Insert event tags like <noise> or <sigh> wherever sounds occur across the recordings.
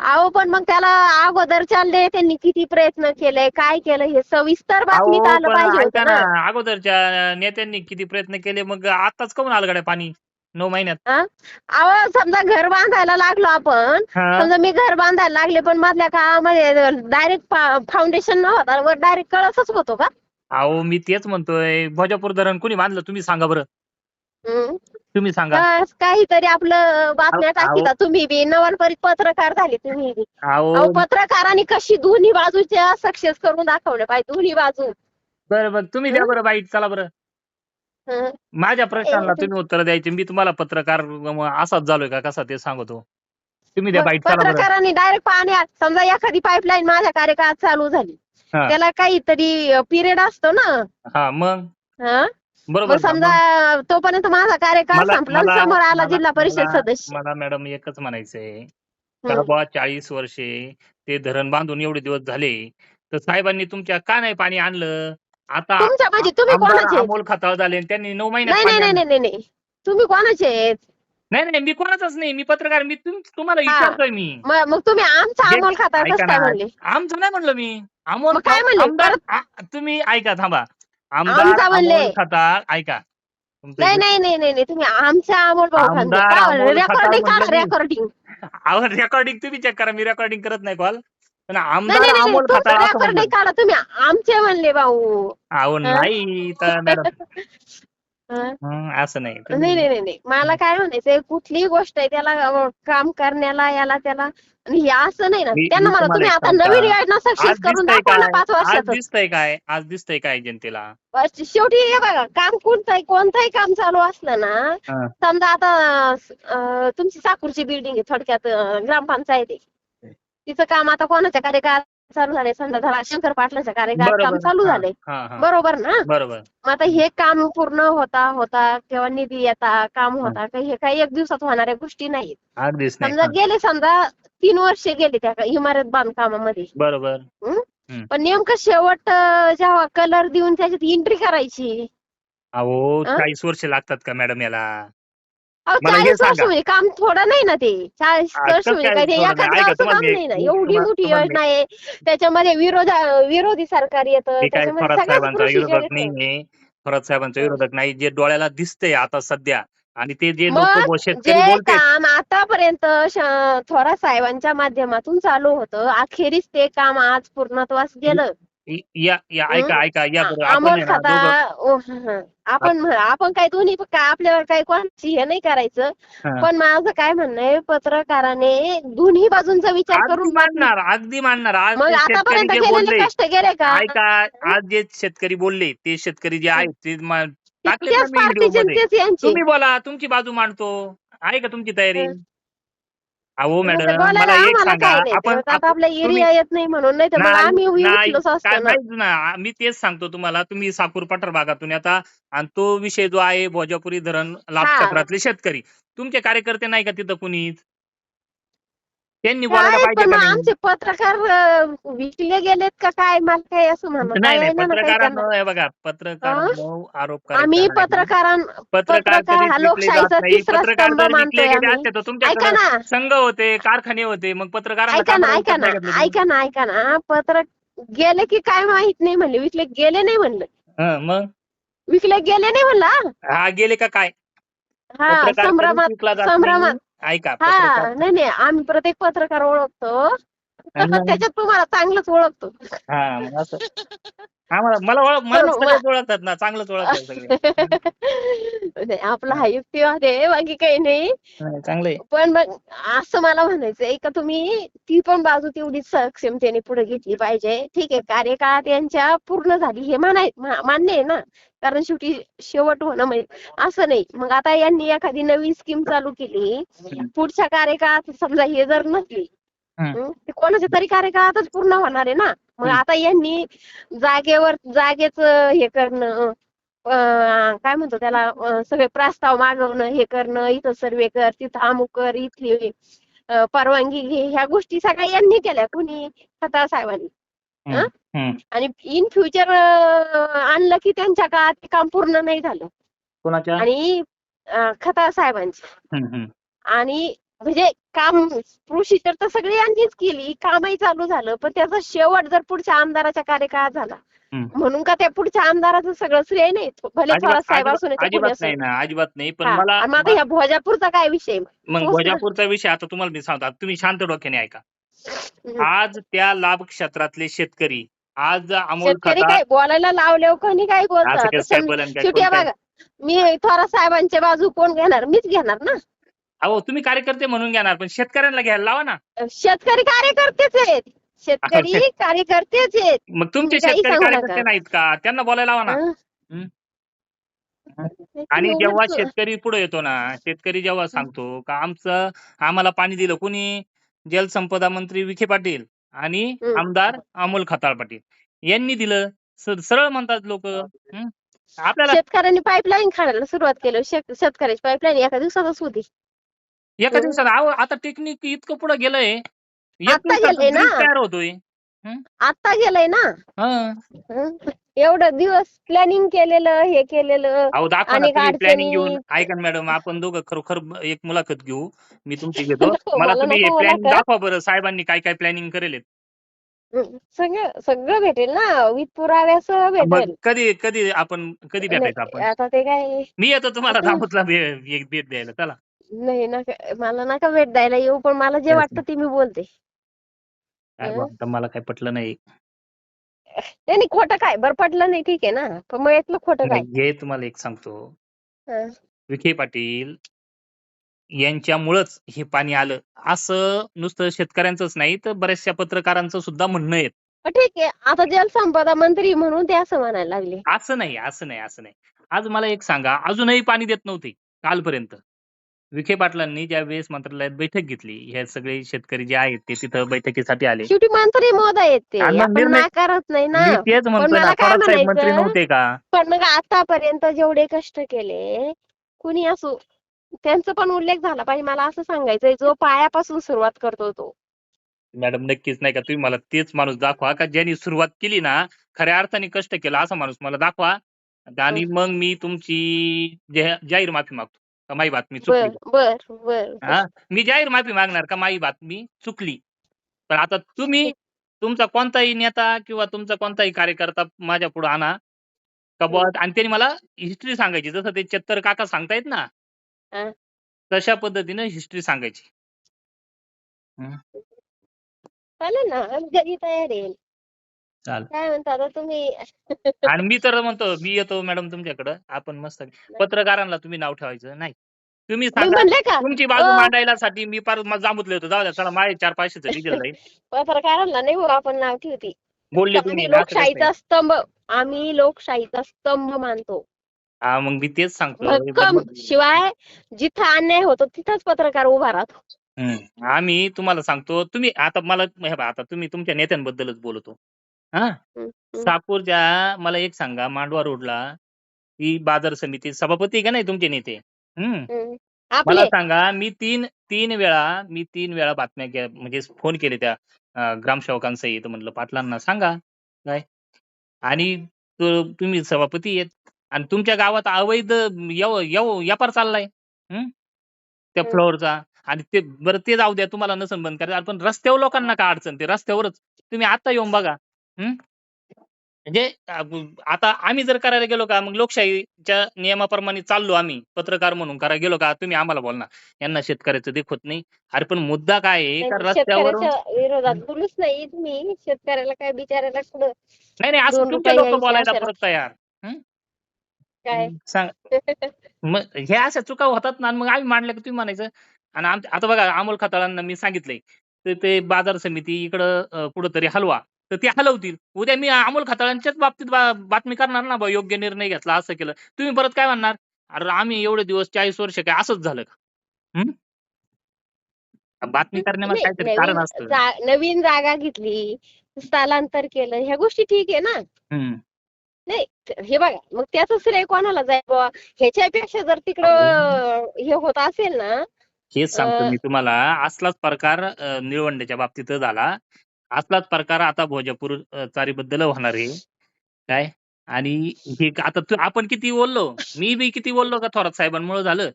अहो पण मग त्याला अगोदरच्या त्यांनी किती प्रयत्न केले काय केलं हे सविस्तर बातमीत अहो, आलं पण पाहिजे ऐका होतं ना ना. अगोदरच्या नेत्यांनी किती प्रयत्न केले मग आताच काऊन आलं गड्या पाणी? नऊ महिन्यात. अहो समजा घर बांधायला लागलो आपण हा. समजा मी घर बांधायला लागले पण मधल्या काळामध्ये डायरेक्ट फाउंडेशन नव्हता वर डायरेक्ट कळसच होतो का? अहो मी तेच म्हणतोय भोजापूर धरण कोणी बांधलं तुम्ही सांगा बरं. हम्म. तुम्ही सांगा. बस काहीतरी आपलं बातम्या अहो, टाकीता तुम्ही बी नवानपरीत पत्रकार झाले तुम्ही बी. अहो. अहो पत्रकारांनी कशी दोन्ही बाजूच्या सक्सेस करून दाखवल्या पाहिजे दोन्ही बाजू. बरं बरं तुम्ही द्या बरं बाईट चला बरं. हं. माझ्या प्रश्नाला तुम्ही उत्तर द्यायचे. मी तुम्हाला पत्रकार म, असाच झालोय का? कसा ते सांगतो. तुम्ही द्या मग बाईट चला बरं. पत्रकारांनी डायरेक्ट पाण्यात समजा एखादी पाईपलाईन माझ्या कार्यकाळात चालू झाली. हा. त्याला काहीतरी पिरियड असतो ना. हा मग? हं? बरोबर मग समजा तोपर्यंत माझा कार्यकाळ मला- संपला आणि मला- समोर आला मला- जिल्हा परिषद मला- सदस्य. मला मॅडम एकच म्हणायचंय. तर बुवा चाळीस वर्षे ते धरण बांधून एवढे दिवस झाले तर साहेबांनी तुमच्या का नाही पाणी आणलं? आता तुमच्या म्हणजे तुम्ही आमदार कोणाचे आहेत? अमोल खताळ झाले आणि त्यांनी नऊ महिन्यात नाही पाणी नाही नाही आणलं. नाही नाही तुम्ही कोणाचे आहेत? नाही नाही मी कोणाचाच नाही. मी पत्रकार मी तुम- तुम्हाला हा. विचारतोय मी. मग मग तुम्ही आमचा जे- अमोल खाता ऐका कसं काय ना, म्हणले? आमचं नाही म्हणलं मी. अमोल मग काय खा- म्हणले? आमदार परत- आ- तुम्ही ऐका थांबा. आमदार आमचा म्हणले. अमोल खताळ ऐका तुमचं नाही नाही नाही नाही नाही तुम्ही आमच्या अमोल भाऊ आमदार अमोल खताळ रेकॉर्डिंग म्हणले. रेकॉर्डिंग आवाज रेकॉर्डिंग तुम्ही चेक करा मी रेकॉर्डिंग करत नाही कॉल पण नाही आमदार नाही नाही अमोल तुमचं खताळ असं रेकॉर्डिंग म्हणलं. काढा तुम्ही आमचे म्हणले भाऊ अहो नाही तर मॅडम <laughs> हं? हं, असं नाही. नाही नाही नाही नाही. मला काय म्हणायचंय कुठलीही गोष्ट आहे त्याला अं, काम करण्याला याला त्याला आणि हे असं नाही ना. मी- त्यांना मी म्हणा तुम्हाला तुम्ही एक आता सांगता. नवीन योजना सक्सेस आज करून दिसतंय दाखवा ना काय? पाच आज वर्षात दिसतंय काय? आज दिसतंय काय जनतेला? शेवटी हे बघा काम कोणतंही कोणतंही काम चालू असलं ना हं. समजा आता अं, तुमची साकूरची बिल्डिंग आहे थोडक्यात अं, ग्रामपंचायत आहे. तिचं काम आता कोणाच्या कार्यकाळात चालू झालंय समजा झाला शंकर पाटलाच्या कार्यकाळात काम चालू हा. बरोबर ना? मग आता हे काम पूर्ण होता होता किंवा निधी येता काम होता काही हे काही एक दिवसात होणाऱ्या गोष्टी नाहीत. समजा गेले समजा तीन वर्ष गेले त्या इमारत बांधकामामध्ये. बरोबर. पण नेमकं शेवट जेव्हा कलर देऊन त्याच्यात एंट्री करायची. अहो? चाळीस वर्ष लागतात का मॅडम याला? अहो मला हे चाळीस वर्ष सांगा. म्हणजे काम थोडं नाही ना ते. चाळीस वर्ष म्हणजे काय काय ते थोडं एखाद नाही? ऐका, गावचं काम नाही ना. मी- एवढी तुम्हाला- मोठी तुम्हाला योजना आहे. त्याच्यामध्ये विरोध विरोधी सरकार येतं. मी काय त्याच्यामध्ये थोरात सगळ्याच साहेबांचा विरोधक येतं. नाहीये. थोरात साहेबांचा विरोधक नाही. जे डोळ्याला दिसतंय आता सध्या आणि ते जे मग लोक शेतकरी जे काम आतापर्यंत श- थोरात साहेबांच्या माध्यमातून चालू होतं. अखेरीस ते काम आज पूर्णत्वास गेलं. या या ऐका ऐका या आपण ना दोघं ओ, हं. आपण म्हण- आपण काय दोन्ही पण काय आपल्याला काही कोणाची हे नाही करायचं. हा. पण माझं काय म्हणणं आहे पत्रकाराने दोन्ही बाजूंचा विचार अगदी करून बातमी- मानणार अगदी मानणार. आज मग ते शेतकरी आतापर्यंत जे बोलले कष्ट गेले का? ऐका आज जे शेतकरी बोलले ते शेतकरी जे आहेत ते म- टाकले त्याच ना मी व्हिडिओ पार्टीचे मध्ये. तेच यांचे. तुम्ही बोला तुमची बाजू मांडतो. आहे का तुमची तयारी? हं. अहो मॅडम मला एक आम्हाला सांगा काय नाही आपण तर आता तुम्ही- एरिया येत नाही म्हणून नाही तर मग नाही, आम्ही नाही, उठलोच काय असतो ना. नाहीच ना मी तेच सांगतो तुम्हाला तुम्ही साकूर पठार भागातून येता आणि तो विषय जो आहे भोजापुरी धरण लाभ हा. क्षेत्रातले शेतकरी. तुमचे कार्यकर्ते नाही का तिथं कुणीच? त्यांनी बोलायला काय पाहिजे पण का नाही आमचे पत्रकार अं, विकले गेलेत का काय मला काय असं म्हणणं नाही नाही कळेना ना काही पत्रकारांनो त्यांना. हे बघा पत्रकारांनो आरोप करायचा आम्ही नाही. पत्रकारां पत्रकार पत्रकार कधीच हा विकले जात लोकशाहीचा नाही तिसरा पत्रकार स्तंभ जर विकले मानतोय गेले आम्ही. असते तर ऐका तुमच्याकडे ना संघ होते कारखाने होते मग पत्रकारांना ऐका ना ऐका विकत ना नाही घेतलं तुम्ही? ऐका ना ऐका ना पत्र गेले की काय माहीत नाही म्हणले विकले गेले नाही म्हणलं हं, मग विकले गेले नाही म्हणलं हा गेले का काय हा पत्रकार कधीच संभ्रमात विकला जात संभ्रमात. ऐका हा पत्रकार नाही नाही आम्ही प्रत्येक पत्रकार ओळखतो. त्याच्यात तुम्हाला चांगलंच ओळखतो. हा मग असं. हा मला मला ओळख- मला पण सगळेच ओळखतात ना चांगलंच ओळखतात सगळे. नाही, आपला हा युक्तिवाद आहे बाकी काही नाही. पण मग असं मला म्हणायचंय का तुम्ही ती पण बाजू तेवढी सक्षमतेने पुढे घेतली पाहिजे. ठीक आहे कार्यकाळात यांच्या पूर्ण झाली हे मानाय मा- मान्य आहे ना? कारण शेवटी शेवट होणं म्हणजे असं नाही. मग आता यांनी एखादी नवीन स्कीम चालू केली. पुढच्या कार्यकाळात समजा हे जर नसली ते कोणाच्या तरी कार्यकाळातच पूर्ण होणार आहे ना. मग. आता यांनी जागेवर जागेच हे करणं काय म्हणतो त्याला सगळे प्रस्ताव मागवणं हे करणं इथं सर्वे कर तिथं अमुक कर इथली परवानगी घे ह्या गोष्टी सगळ्या यांनी केल्या. कोणी? खताळ साहेबांनी. आणि इन फ्युचर आणलं की त्यांच्या काळात ते काम पूर्ण नाही झालं. आणि अं, खताळ साहेबांचे. आणि म्हणजे काम प्रोसिजर तर सगळी यांनीच केली. कामही चालू झालं. पण त्याचा शेवट जर पुढच्या आमदाराच्या कार्यकाळात झाला. म्हणून का त्या पुढच्या आमदाराचं सगळं श्रेय नाही? भले थोरात साहेब अजिबात असून. नाही ना अजिबात नाही. पण मला ह्या भोजापूरचा काय विषय? मग. भोजापूरचा विषय आता तुम्हाला मी सांगतो. तुम्ही शांत डोक्याने ऐका. आज त्या लाभ क्षेत्रातले शेतकरी आज अमोल काय बोलायला लावल्यावर कोणी काय बोलतात? बघा. मी थोरात साहेबांच्या बाजू कोण घेणार? मीच घेणार ना? अहो तुम्ही कार्यकर्ते म्हणून घेणार पण शेतकऱ्यांना घ्यायला लावा ना. शेतकरी कार्यकर्तेच आहेत. शेतकरी कार्यकर्तेच आहेत. मग तुमचे काही शेतकरी सांगू कार्यकर्ते. नाहीत का? त्यांना बोलायला लावा ना. हं? हं? आणि जेव्हा शेतकरी पुढे येतो ना शेतकरी जेव्हा सांगतो का आमचं आम्हाला पाणी दिलं कोणी? जलसंपदा मंत्री विखे पाटील आणि हं. आमदार अमोल खताळ पाटील. यांनी दिलं. स- सरळ म्हणतात लोक. आपल्याला शेतकऱ्यांनी पाईपलाईन काढायला सुरुवात केली. शेत- शेतकऱ्याची पाईपलाईन एका दिवसातच होती. एका हं. दिवसात आता टेक्निक इतकं पुढे गेलंय. एक आता दिवसात गेलंय ना. तयार होतोय. आता गेलंय ना? हं. हं? एवढं दिवस प्लॅनिंग केलेलं हे केलेलं अहो दाखवा ना अनेक तुम्ही प्लॅनिंग अडचणी. घेऊन. ऐका ना मॅडम आपण दोघं खरोखर एक मुलाखत घेऊ. मी तुमची घेतो. नको, <laughs> मला मला तुम्ही नको प्लॅनिंग मुलाखत. दाखवा बरं साहेबांनी काय काय प्लॅनिंग करेल हं, सगळं सगळं भेटेल ना? विथ पुराव्यासह मग भेटेल. कधी कधी आपण कधी भेटायचं नाही, आपण? आता ते काय मी येतो तुम्हाला आता- दामोदला भे- एक भेट द्यायला. चला. नाही नका मला नका भेट द्यायला येऊ पण मला जे वाटतं ते मी बोलते. काय हं? मला काय पटलं नाही. नाही नाही, खोटं काय? बरं पटलं नाही ठीक आहे ना. पण मग यातलं खोटं काय? नाही, हे तुम्हाला एक सांगतो. हं. विखे पाटील यांच्यामुळंच हे पाणी आलं. असं नुसतं शेतकऱ्यांचंच नाही तर बऱ्याचशा पत्रकारांचं सुद्धा म्हणणं आहे पण ठीक आहे. आता जलसंपदा मंत्री म्हणून ते असं म्हणायला लागले. असं नाही असं नाही असं नाही. आज मला एक सांगा. अजूनही पाणी देत नव्हते कालपर्यंत. विखे पाटलांनी ज्या वेळेस मंत्रालयात बैठक घेतली हे सगळे शेतकरी जे आहेत ते तिथं बैठकीसाठी आले. शेवटी मंत्री महोदय ते. आणि मग आपण निर्णय- नाकारत नाही ना. मी तेच मला काय साहेब मंत्री म्हणायचं? नव्हते का? पण मग आतापर्यंत जेवढे कष्ट केले कुणी असो त्यांचा पण उल्लेख झाला पाहिजे. मला असं सांगायचंय जो पायापासून सुरुवात करतो तो. मॅडम नक्कीच नाही का? तुम्ही मला तेच माणूस दाखवा का? ज्यांनी सुरुवात केली ना खऱ्या अर्थाने कष्ट केला असा माणूस मला दाखवा. आणि मग मी तुमची जाहीर माफी मागतो. का माई बातमी चुकली? बर बर बर. हा? मी जाहीर माफी मागणार का माई बातमी चुकली? पण आता तुम्ही तुमचा कोणताही नेता किंवा तुमचा कोणताही कार्यकर्ता माझ्या पुढे आणा. का बुवा आणि त्यांनी मला हिस्ट्री सांगायची. जसं ते चत्तर काका सांगतायत ना? हा. तशा पद्धतीनं हिस्ट्री सांगायची. चालेल ना? आम्ही घरी तयार आहे. चालेल. काय म्हणता आता तुम्ही? आणि मी तर म्हणतो मी येतो मॅडम तुमच्याकडं. आपण मस्त पत्रकारांना तुम्ही नाव ठेवायचं नाही. तुम्ही मी सांगा म्हणले का? तुमची बाजू अ, मांडायला साठी मी फार म- जांबुतले होतो. जाऊ द्या चला माझे चार पाचशेच डिझेल राहील <laughs> पत्रकारांना नाही हो आपण नाव ठेवते. बोलले तुम्ही आम्ही ना, असं कसं नाही. लोकशाहीचा स्तंभ आम्ही लोकशाहीचा स्तंभ मानतो. हा मग मी तेच सांगतो. भक्कम. शिवाय जिथं अन्याय होतो तिथंच पत्रकार उभा राहतो. हम्म. आम्ही तुम्हाला सांगतो तुम्ही आता मला हे बघा, आता तुम्ही तुमच्या नेत्यांबद्दलच बोलतो. हा. हम्म. साकूरच्या मला एक सांगा मांडवा रोडला ही बाजार समिती सभापती आहे का नाही तुमचे नेते? हम्म. मला आपले? सांगा मी तीन तीन वेळा मी तीन वेळा बातम्या के- म्हणजे फोन केले त्या अं, ग्रामसेवकांसहित म्हणलं पाटलांना सांगा काय? आणि तो- तुम्ही सभापती आहेत. आणि तुमच्या गावात अवैध यव यव व्यापार चाललाय हम्म? त्या. फ्लोअरचा. आणि ते बरं ते जाऊ द्या तुम्हाला नसन बंद करायचं. पण रस्त्यावर लोकांना का अडचण? ते रस्त्यावरच. तुम्ही आता येऊन बघा. म्हणजे अं, आता आम्ही जर करायला गेलो का मग लोकशाहीच्या नियमाप्रमाणे चाललो आम्ही पत्रकार म्हणून करायला गेलो का तुम्ही आम्हाला बोलणार. यांना शेतकऱ्याचं देखत नाही. अरे पण मुद्दा काय आहे? का रस्त्यावरून शेतकऱ्याच्या विरोधात बोलूच नाही तुम्ही. शेतकऱ्याला काय बिचारायला कुठं नाही नाही असं दोन तुमचे रुपये लोक यायचे बोलायला असेल. परत तयार काय? सांग. मग हे अशा चुका होतात ना आणि मग आम्ही मांडलं की तुम्ही म्हणायचं. आणि आम- आता बघा अमोल खताळांना मी सांगितलंय. तर ते बाजार समिती इकडं अं, कुठंतरी हलवा. तर ते हलवतील. उद्या मी अमोल खताळांच्याच बाबतीत बातमी करणार ना बा योग्य निर्णय घेतला असं केलं. तुम्ही परत काय म्हणणार? अरे आम्ही एवढे दिवस चाळीस वर्ष काय असंच झालं का? हम्म? बातमी करण्यामध्ये काहीतरी कारण नवीन असतं नवीन जागा घेतली स्थलांतर केलं ह्या गोष्टी ठीक आहे ना? हम्म. नाही हे बघा मग त्याचं श्रेय कोणाला जाईल बुवा? ह्याच्यापेक्षा जर तिकडं हे होत असेल ना हेच सांगतो मी तुम्हाला. असलाच प्रकार अं, निळवंडेच्या बाबतीत झाला. असलाच प्रकार आता भोजापूर चारीबद्दल होणार आहे. काय? आणि हे आता तू- आपण किती बोललो? मी बी किती बोललो का थोरात साहेबांमुळे झालं?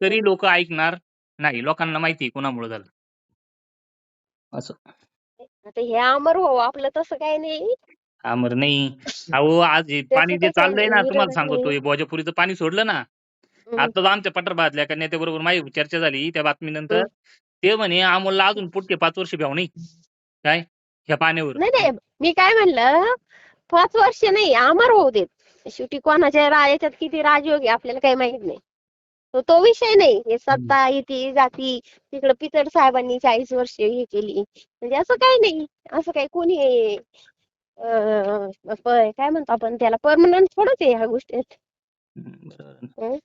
तरी लोक ऐकणार नाही. लोकांना माहिती कुणामुळे झालं. असं. आता हे अमर हो आपलं तसं काही नाही. अमर नाही. अहो आज हे <laughs> पाणी जे चाललंय ना तुम्हाला सांगतो भोजापुरीचं पाणी सोडलं ना. आता आमच्या पठारभागातल्या एका नेत्याबरोबर माझी चर्चा झाली त्या बातमीनंतर. ते म्हणे अमोलला अजून पुढचे पाच वर्ष भ्याव नाही काय? ह्या पाण्यावर नाही नाही मी काय म्हणलं पाच वर्ष नाही अमर होऊ देत. शेवटी कोणाच्या रा- याच्यात किती राजयोग आहे आपल्याला काही माहीत नाही. तो तो विषय नाही. हे सत्ता येते जाती. तिकडे पितड साहेबांनी चाळीस वर्ष हे केली. म्हणजे असं काही नाही. असं काही कोणी अं, प- काय म्हणतो आपण त्याला? परमनंट थोडंच आहे ह्या गोष्टी हम्म, बरोबर.